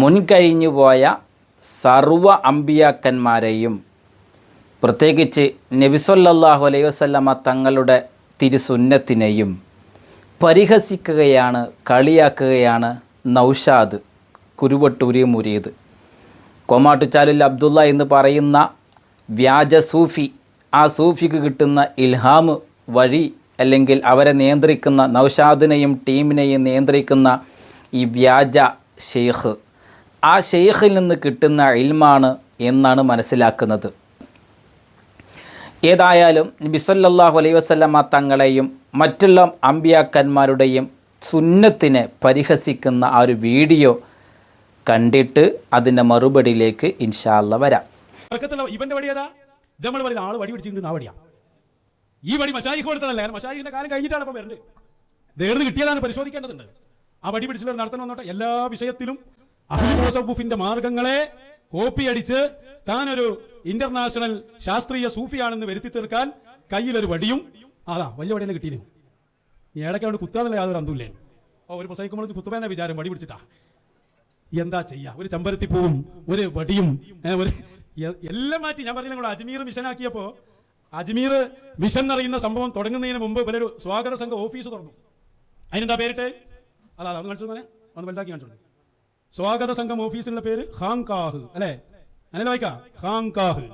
മുൻകഴിഞ്ഞു പോയ സർവ അമ്പിയാക്കന്മാരെയും പ്രത്യേകിച്ച് നബിസൊല്ലാഹു അലൈഹി വസല്ലമ തങ്ങളുടെ തിരുസുന്നത്തിനെയും പരിഹസിക്കുകയാണ് കളിയാക്കുകയാണ് നൗഷാദ് കുരുവട്ടൂരി മുരീദ്. കോമാട്ടുചാലിൽ അബ്ദുള്ള എന്ന് പറയുന്ന വ്യാജ സൂഫി ആ സൂഫിക്ക് കിട്ടുന്ന ഇൽഹാം വഴി അല്ലെങ്കിൽ അവരെ നിയന്ത്രിക്കുന്ന നൗഷാദിനെയും ടീമിനെയും നിയന്ത്രിക്കുന്ന ഈ വ്യാജ ഷെയ്ഖ് ആ ഷെയ്ഖിൽ നിന്ന് കിട്ടുന്ന ഇൽമാണ് എന്നാണ് മനസ്സിലാക്കുന്നത്. ഏതായാലും ബിസല്ലാഹു അലൈ വസല്ലമ തങ്ങളെയും മറ്റുള്ള അമ്പിയാക്കന്മാരുടെയും സുന്നത്തിനെ പരിഹസിക്കുന്ന ആ ഒരു വീഡിയോ കണ്ടിട്ട് അതിന്റെ മറുപടിയിലേക്ക് ഇൻഷാല്ല വരാം. ഇവന്റെ നമ്മൾ പറയുന്ന വടി ഈ വടി മഷായിക്ക് കൊടുത്തതല്ല കാരണം കാലം കഴിഞ്ഞിട്ടാണ് ഇപ്പൊ വരുന്നത് നേർന്ന് കിട്ടിയതാണ് പരിശോധിക്കേണ്ടതുണ്ട്. ആ വടി പിടിച്ചിട്ട് നടത്തണം വന്നോട്ടെ എല്ലാ വിഷയത്തിലും അഹ്ലുസബുഫിന്റെ മാർഗങ്ങളെ കോപ്പി അടിച്ച് താനൊരു ഇന്റർനാഷണൽ ശാസ്ത്രീയ സൂഫിയാണെന്ന് വരുത്തി തീർക്കാൻ കയ്യിലൊരു വടിയും. അതാ വലിയ വടിയെ കിട്ടിയിരുന്നു നീ ഇടയ്ക്ക് അവിടെ കുത്താന്നുള്ള യാതൊരു അന്തുമില്ലേ ഓ ഒരു പ്രസംഗിക്കുമ്പോൾ കുത്തുവേന്ന വിചാരം വടി പിടിച്ചിട്ടാ. എന്താ ചെയ്യാ? ഒരു ചെമ്പരത്തിപ്പൂവും ഒരു വടിയും ഒരു എല്ലാം മാറ്റി. ഞാൻ പറഞ്ഞില്ല കൂടെ അജ്മീർ മിഷനാക്കിയപ്പോ അജ്മീർ മിഷൻ എന്നറിയുന്ന സംഭവം തുടങ്ങുന്നതിന് മുമ്പ് ഇവരൊരു സ്വാഗത സംഘ ഓഫീസ് തുറന്നു. അതിനെന്താ പേരിട്ട്? അതാ അതൊന്ന് കാണിച്ചു തന്നെ. ഒന്ന് വലുതാക്കി കാണിച്ചു സ്വാഗത സംഘം ഓഫീസിനുള്ള പേര് ഹാങ്കാഹ് അല്ലെ? അങ്ങനെ വായിക്കാം. ഹാങ്കാഹ്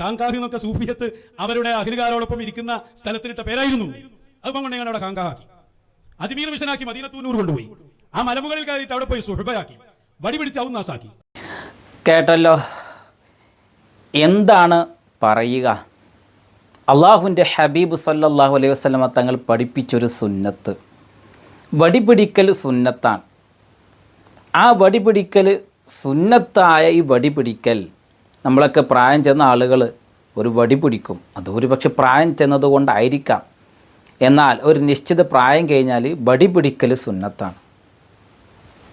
ഹാങ്കാഹ് എന്നൊക്കെ സൂഫിയത്ത് അവരുടെ അഖിലുകാരോടൊപ്പം ഇരിക്കുന്ന സ്ഥലത്തിനിട്ട പേരായിരുന്നു. അപ്പം കൊണ്ട് ഞങ്ങൾ അവിടെ ഹാങ്കാഹാക്കി അജ്മീർ മിഷനാക്കി മദീനത്തൂന്നൂർ കൊണ്ടുപോയി. ആ മലമുകളിൽ കയറിയിട്ട് അവിടെ പോയി സുഹൃബയാക്കി. വടി പിടിച്ച് അവൻ നാസാക്കി കേട്ടല്ലോ? എന്താണ് പറയുക? അള്ളാഹുവിന്റെ ഹബീബ് സല്ലാഹു അലൈഹി വസ്ലമ തങ്ങൾ പഠിപ്പിച്ചൊരു സുന്നത്ത്. വടിപിടിക്കൽ സുന്നത്താണ്. ആ വടിപിടിക്കൽ സുന്നത്തായ ഈ വടിപിടിക്കൽ. നമ്മളൊക്കെ പ്രായം ചെന്ന ആളുകൾ ഒരു വടി പിടിക്കും അത് പക്ഷെ പ്രായം ചെന്നത് കൊണ്ടായിരിക്കാം. എന്നാൽ ഒരു നിശ്ചിത പ്രായം കഴിഞ്ഞാൽ വടി പിടിക്കൽ സുന്നത്താണ്.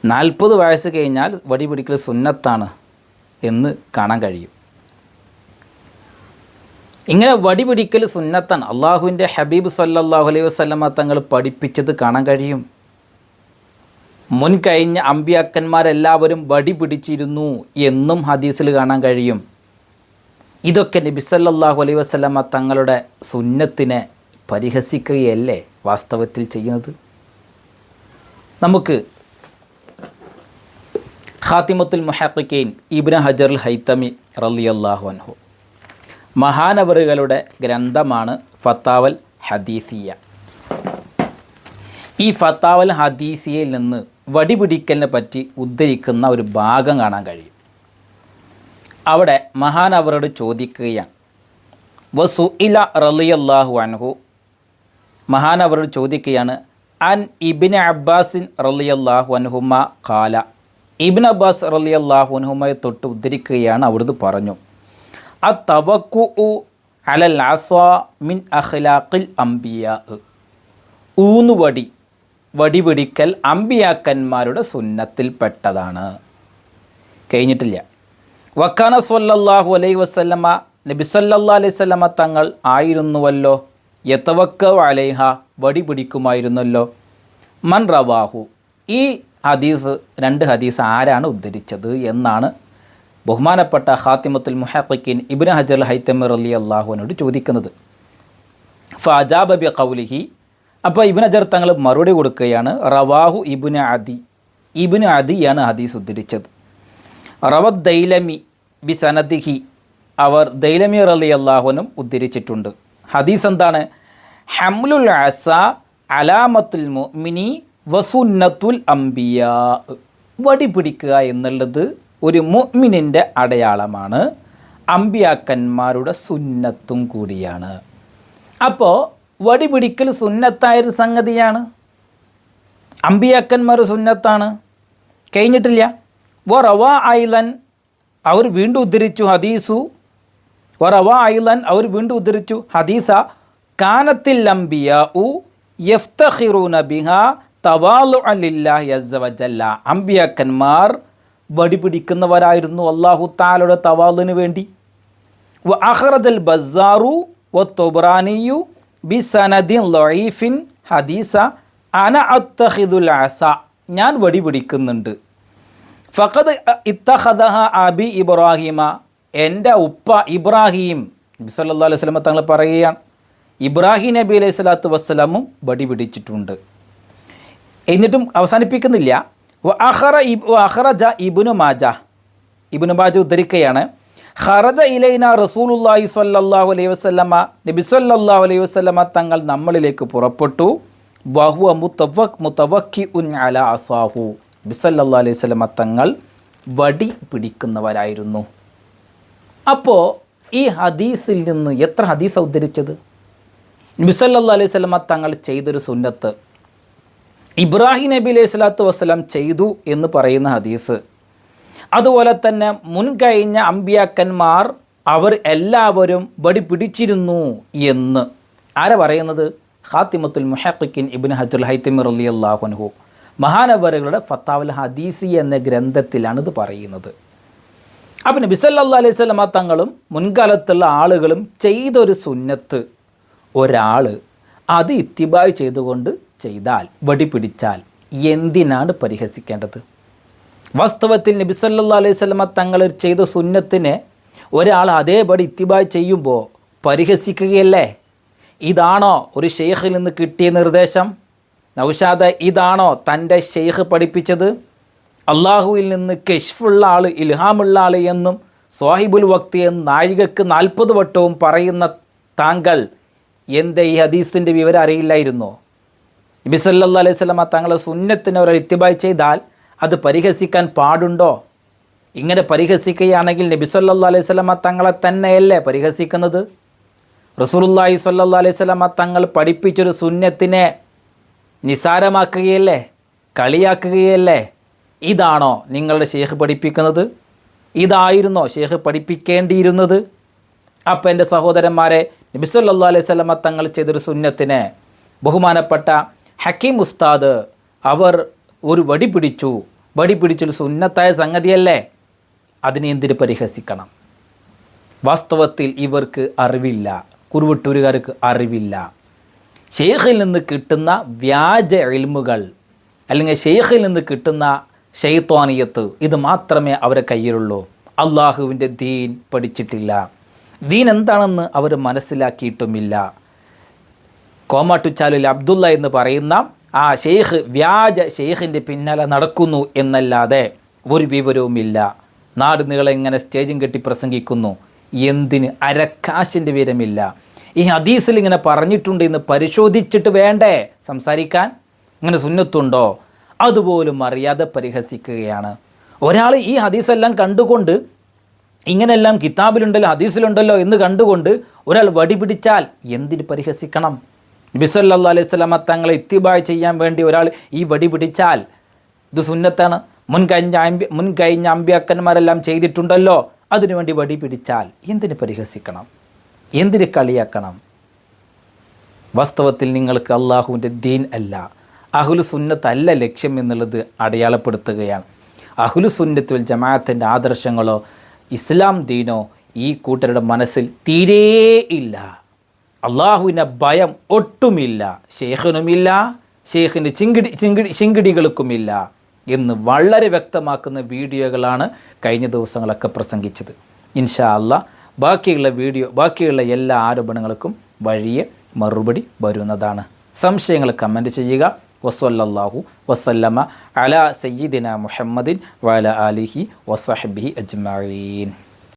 നാൽപ്പത് വയസ്സ് കഴിഞ്ഞാൽ വടി പിടിക്കൽ സുന്നത്താണ് എന്ന് കാണാൻ കഴിയും. ഇങ്ങനെ വടി പിടിക്കൽ സുന്നത്താണ്. അള്ളാഹുവിന്റെ ഹബീബ് സല്ലാഹു അലൈഹി വസ്ലമ തങ്ങൾ പഠിപ്പിച്ചത് കാണാൻ കഴിയും. മുൻ കഴിഞ്ഞ അമ്പിയാക്കന്മാരെല്ലാവരും വടി പിടിച്ചിരുന്നു എന്നും ഹദീസിൽ കാണാൻ കഴിയും. ഇതൊക്കെ നബിസല്ലാഹു അലൈ അലൈഹി വസല്ലമ തങ്ങളുടെ സുന്നത്തിനെ പരിഹസിക്കുകയല്ലേ വാസ്തവത്തിൽ ചെയ്യുന്നത്? നമുക്ക് ഖാത്തിമത്തുൽ മുഹഖിക്കീൻ ഇബ്ന ഹജറുൽ ഹൈത്തമി റളിയല്ലാഹു അൻഹു. മഹാനവറുകളുടെ ഗ്രന്ഥമാണ് ഫത്താവൽ ഹദീസിയ. ഈ ഫത്താവൽ ഹദീസിയയിൽ നിന്ന് വടിപിടിക്കലിനെ പറ്റി ഉദ്ധരിക്കുന്ന ഒരു ഭാഗം കാണാൻ കഴിയും. അവിടെ മഹാൻ അവരോട് ചോദിക്കുകയാണ്. വസു ഇല റളിയല്ലാഹു അൻഹു. മഹാനവരോട് ചോദിക്കുകയാണ് അൻ ഇബിൻ അബ്ബാസിൻ റളിയല്ലാഹു അൻഹുമ? കാല ഇബിൻ അബ്ബാസ് റളിയല്ലാഹു അൻഹുമയെ തൊട്ട് ഉദ്ധരിക്കുകയാണ് അവിടുന്ന് പറഞ്ഞു. അ തവക്കു അലൽ അസ്വാ മിൻ അഖ്ലാഖിൽ അംബിയ. ഊന്നുവടി വടിപിടിക്കൽ അമ്പിയാക്കന്മാരുടെ സുന്നത്തിൽപ്പെട്ടതാണ്. കഴിഞ്ഞിട്ടില്ല. വക്കാന സല്ലല്ലാഹു അലൈഹി വസല്ലമ നബി സല്ലല്ലാഹു അലൈഹി വസല്ലമ തങ്ങൾ ആയിരുന്നുവല്ലോ? യത്തവക്ക അലൈഹ വടിപിടിക്കുമായിരുന്നല്ലോ? മൻ റവാഹു. ഈ ഹദീസ് രണ്ട് ഹദീസ് ആരാണ് ഉദ്ധരിച്ചത് എന്നാണ് ബഹുമാനപ്പെട്ട ഹാത്തിമത്തുൽ മുഹാഖിൻ ഇബ്നു ഹജർ ഹൈത്തമർ അലി അള്ളാഹുവിനോട് ചോദിക്കുന്നത്. ഫാജാബബി കൗലിഹി അപ്പോൾ ഇബിൻ അജർ തങ്ങൾ മറുപടി കൊടുക്കുകയാണ് റവാഹു ഇബിന് അദി. ഇബിന് അദിയാണ് ഹദീസ് ഉദ്ധരിച്ചത്. റവദ് ദൈലമി ബി സനദിഹി അവർ ദൈലമി റലി അള്ളാഹുനും ഉദ്ധരിച്ചിട്ടുണ്ട്. ഹദീസ് എന്താണ്? ഹംലുൽ അസ അലാമത്തുൽ മുഅ്മിനി വസുന്നത്തുൽ അംബിയ. വടി പിടിക്കുക എന്നുള്ളത് ഒരു മുഅ്മിനിന്റെ അടയാളമാണ്. അമ്പിയാക്കന്മാരുടെ സുന്നത്തും കൂടിയാണ്. അപ്പോൾ വടി പിടിക്കൽ സുന്നത്തായൊരു സംഗതിയാണ്. അമ്പിയാക്കന്മാർ സുന്നത്താണ്. കഴിഞ്ഞിട്ടില്ല. വ റവ ഐലൻ അവർ വീണ്ടും ഉദ്ധരിച്ചു ഹദീസു. വ റവ ഐലൻ അവർ വീണ്ടും ഉദ്ധരിച്ചു ഹദീസ. കാനത്തിൽ അമ്പിയ ഉ യഫ്തഖിറൂന ബിഹ തവാലു അലില്ലാഹി അസ്സവജല്ല അമ്പിയാക്കന്മാർ വടി പിടിക്കുന്നവരായിരുന്നു അള്ളാഹു താലയുടെ തവാലിന് വേണ്ടി. അഹ്റദൽ ബസാറു ഒ തൊബ്രാനിയു ബി സനദിൻ ലൊയീഫിൻ ഹദീസ അന അത്തഹിദുൽ അസ. ഞാൻ വടി പിടിക്കുന്നുണ്ട്. ഫഖദ് ഇത്തഹദഹ അബി ഇബ്രാഹിമ. എന്റെ ഉപ്പ ഇബ്രാഹിം നബി അലൈഹി വസല്ലം തങ്ങൾ പറയുകയാണ് ഇബ്രാഹിം നബി അലൈഹി സ്വലാത്തു വസ്സലാമും വടി പിടിച്ചിട്ടുണ്ട്. എന്നിട്ടും അവസാനിപ്പിക്കുന്നില്ല. ഇബ് വ അഖറജ ഇബ്നു മാജ. ഇബ്നു മാജ ഉദ്ധരിക്കുകയാണ് ഖറജ ഇലൈന റസൂലുള്ളാഹി സ്വല്ലല്ലാഹു അലൈഹി വസല്ലമ നബി സ്വല്ലല്ലാഹു അലൈഹി വസല്ലമ തങ്ങൾ നമ്മളിലേക്ക് പുറപ്പെട്ടു. വഹുവ മുത്തവക് മുതവക്കി ഉൻ അല അസാഹു. നബി അലൈഹി വസല്ലമ തങ്ങൾ വടി പിടിക്കുന്നവരായിരുന്നു. അപ്പോൾ ഈ ഹദീസിൽ നിന്ന് എത്ര ഹദീസ് ഉദ്ധരിച്ചത്? നബി സല്ലല്ലാഹു അലൈഹി വസല്ലമ തങ്ങൾ ചെയ്തൊരു സുന്നത്ത്. ഇബ്രാഹിം നബി അലൈഹി സ്വലാത്തു വസ്സലാം ചെയ്തു എന്ന് പറയുന്ന ഹദീസ്. അതുപോലെ തന്നെ മുൻകഴിഞ്ഞ അമ്പിയാക്കന്മാർ അവർ എല്ലാവരും വടി പിടിച്ചിരുന്നു എന്ന്. ആരാ പറയുന്നത്? ഖാത്തിമത്തുൽ മുഹക്കിൻ ഇബിൻ ഹജുൽ ഹൈത്തിമിർ അലി അള്ളാഹുൻഹു മഹാനവറുകളുടെ ഫത്താവുൽ ഹദീസി എന്ന ഗ്രന്ഥത്തിലാണ് ഇത് പറയുന്നത്. അപ്പം നബി സല്ലല്ലാഹു അലൈഹി സ്വലമ തങ്ങളും മുൻകാലത്തുള്ള ആളുകളും ചെയ്തൊരു സുന്നത്ത്. ഒരാൾ അത് ഇത്തിബായ് ചെയ്തുകൊണ്ട് ചെയ്താൽ വടി പിടിച്ചാൽ എന്തിനാണ് പരിഹസിക്കേണ്ടത്? വാസ്തവത്തിൽ നബി സല്ലല്ലാഹു അലൈഹി സ്വലമ തങ്ങൾ ചെയ്ത സുന്നത്തിനെ ഒരാൾ അതേപടി ഇത്തിബായ് ചെയ്യുമ്പോൾ പരിഹസിക്കുകയല്ലേ? ഇതാണോ ഒരു ഷെയ്ഖിൽ നിന്ന് കിട്ടിയ നിർദ്ദേശം? നൗഷാദ ഇതാണോ തന്റെ ഷെയ്ഖ് പഠിപ്പിച്ചത്? അള്ളാഹുവിൽ നിന്ന് കെഷ്ഫുള്ള ആൾ ഇൽഹാമുള്ള ആൾ എന്നും സ്വാഹിബുൽ വക്തി എന്ന് നാഴികക്ക് നാൽപ്പത് വട്ടവും പറയുന്ന താങ്കൾ എന്തേ ഈ ഹദീസിന്റെ വിവരം അറിയില്ലായിരുന്നോ? നബി സല്ലല്ലാഹു അലൈഹി സ്വലമ തങ്ങളെ സുന്നത്തിനെ ഒരാൾ ഇത്തിബായ് ചെയ്താൽ അത് പരിഹസിക്കാൻ പാടുണ്ടോ? ഇങ്ങനെ പരിഹസിക്കുകയാണെങ്കിൽ നബി സല്ലാ അലൈഹി സ്വലമ തങ്ങളെ തന്നെയല്ലേ പരിഹസിക്കുന്നത്? റസൂലുള്ളാഹി സല്ലാ അലൈഹി സ്വലമ തങ്ങൾ പഠിപ്പിച്ചൊരു സുന്നത്തിനെ നിസാരമാക്കുകയല്ലേ? കളിയാക്കുകയല്ലേ? ഇതാണോ നിങ്ങളുടെ ഷേഖ് പഠിപ്പിക്കുന്നത്? ഇതായിരുന്നോ ഷേഖ് പഠിപ്പിക്കേണ്ടിയിരുന്നത്? അപ്പം എന്റെ സഹോദരന്മാരെ നബി സല്ലാ അലൈഹി സ്വലമ തങ്ങൾ ചെയ്തൊരു സുന്നത്തിനെ ബഹുമാനപ്പെട്ട ഹക്കീം ഉസ്താദ് അവർ ഒരു വടി പിടിച്ചു. വടി പിടിച്ചൊരു സുന്നത്തായ സംഗതിയല്ലേ? അതിനെ എന്തിന് പരിഹസിക്കണം? വാസ്തവത്തിൽ ഇവർക്ക് അറിവില്ല. കുറുവട്ടൂരുകാർക്ക് അറിവില്ല. ഷെയ്ഖിൽ നിന്ന് കിട്ടുന്ന വ്യാജ എൽമുകൾ അല്ലെങ്കിൽ ഷെയ്ഖിൽ നിന്ന് കിട്ടുന്ന ഷെയ്ത്വാനിയത്ത് ഇത് മാത്രമേ അവരെ കയ്യിലുള്ളൂ. അള്ളാഹുവിന്റെ ദീൻ പഠിച്ചിട്ടില്ല. ദീൻ എന്താണെന്ന് അവർ മനസ്സിലാക്കിയിട്ടുമില്ല. കോമാട്ടുച്ചാലിൽ അബ്ദുള്ള എന്ന് പറയുന്ന ആ ഷെയ്ഖ് വ്യാജ ഷെയ്ഖിന്റെ പിന്നാലെ നടക്കുന്നു എന്നല്ലാതെ ഒരു വിവരവുമില്ല. നാട് നീളെങ്ങനെ സ്റ്റേജും കെട്ടി പ്രസംഗിക്കുന്നു. എന്തിന് അരക്കാശിന്റെ വിവരമില്ല. ഈ ഹദീസിൽ ഇങ്ങനെ പറഞ്ഞിട്ടുണ്ട് എന്ന് പരിശോധിച്ചിട്ട് വേണ്ടേ? സംസാരിക്കാൻ? ഇങ്ങനെ സുന്നത്തുണ്ടോ? അതുപോലും അറിയാതെ പരിഹസിക്കുകയാണ്. ഒരാൾ ഈ ഹദീസെല്ലാം കണ്ടുകൊണ്ട് ഇങ്ങനെല്ലാം കിതാബിലുണ്ടല്ലോ ഹദീസിലുണ്ടല്ലോ എന്ന് കണ്ടുകൊണ്ട് ഒരാൾ വടി പിടിച്ചാൽ എന്തിന് പരിഹസിക്കണം? ബിസല്ലാ അലൈഹി സ്വലാമ തങ്ങളെ ഇത്തിബായ് ചെയ്യാൻ വേണ്ടി ഒരാൾ ഈ വടി പിടിച്ചാൽ ഇത് സുന്നത്താണ്. മുൻകഴിഞ്ഞ അമ്പി മുൻകഴിഞ്ഞ അമ്പ്യാക്കന്മാരെല്ലാം ചെയ്തിട്ടുണ്ടല്ലോ. അതിനുവേണ്ടി വടി പിടിച്ചാൽ എന്തിന് പരിഹസിക്കണം? എന്തിന് കളിയാക്കണം? വാസ്തവത്തിൽ നിങ്ങൾക്ക് അള്ളാഹുവിന്റെ ദീൻ അല്ല. അഹുലു സുന്നത്തല്ല ലക്ഷ്യം എന്നുള്ളത് അടയാളപ്പെടുത്തുകയാണ്. അഹുലു സുന്നത്തുൽ ജമാഅത്തിന്റെ ആദർശങ്ങളോ ഇസ്ലാം ദീനോ ഈ കൂട്ടരുടെ മനസ്സിൽ തീരേ ഇല്ല. അള്ളാഹുവിന്റെ ഭയം ഒട്ടുമില്ല ഷെയ്ഖിനുമില്ല ഷെയ്ഖിന് ചിങ്കിടി ചിങ്കിടി ചിങ്കിടികൾക്കുമില്ല എന്ന് വളരെ വ്യക്തമാക്കുന്ന വീഡിയോകളാണ് കഴിഞ്ഞ ദിവസങ്ങളൊക്കെ പ്രസംഗിച്ചത്. ഇൻഷാ അല്ല ബാക്കിയുള്ള വീഡിയോ ബാക്കിയുള്ള എല്ലാ ആരോപണങ്ങൾക്കും വഴിയെ മറുപടി വരുന്നതാണ്. സംശയങ്ങൾ കമന്റ് ചെയ്യുക. വസ്വല്ലാഹു വസല്ലമ അല സയ്യിദിന മുഹമ്മദിൻ വല അലിഹി വസഹബിഹി അജ്മീൻ